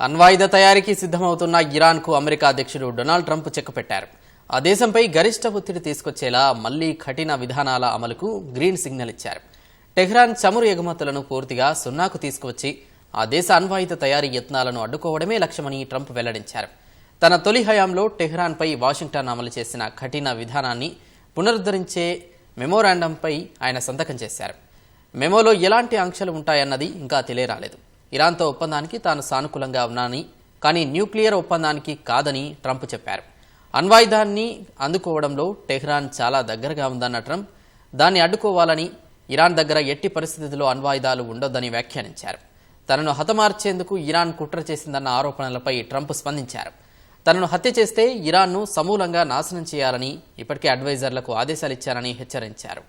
అణ్వాయుధ తయారీకి సిద్ధమవుతున్న ఇరాన్కు అమెరికా అధ్యక్షుడు డొనాల్డ్ ట్రంప్ చెక్కుపెట్టారు. ఆ దేశంపై గరిష్ట ఒత్తిడి తీసుకొచ్చేలా మళ్ళీ కఠిన విధానాల అమలుకు గ్రీన్ సిగ్నల్ ఇచ్చారు. టెహ్రాన్ చమురు ఎగుమతులను పూర్తిగా సున్నాకు తీసుకువచ్చి ఆ దేశ అణ్వాయుధ తయారీ యత్నాలను అడ్డుకోవడమే లక్ష్యమని ట్రంప్ వెల్లడించారు. తన తొలి హయాంలో టెహ్రాన్పై వాషింగ్టన్ అమలు చేసిన కఠిన విధానాన్ని పునరుద్ధరించే మెమోరాండంపై ఆయన సంతకం చేశారు. మెమోలో ఎలాంటి ఆంక్షలు ఉంటాయన్నది ఇంకా తెలియరాలేదు. ఇరాన్తో ఒప్పందానికి తాను సానుకూలంగా ఉన్నానని కానీ న్యూక్లియర్ ఒప్పందానికి కాదని ట్రంప్ చెప్పారు. అణ్వాయుధాన్ని అందుకోవడంలో టెహ్రాన్ చాలా దగ్గరగా ఉందన్న ట్రంప్ దాన్ని అడ్డుకోవాలని ఇరాన్ దగ్గర ఎట్టి పరిస్థితుల్లో అణ్వాయుధాలు ఉండొద్దని వ్యాఖ్యానించారు. తనను హతమార్చేందుకు ఇరాన్ కుట్ర చేసిందన్న ఆరోపణలపై ట్రంప్ స్పందించారు. తనను హత్య చేస్తే ఇరాన్ను సమూలంగా నాశనం చేయాలని ఇప్పటికే అడ్వైజర్లకు ఆదేశాలిచ్చారని హెచ్చరించారు.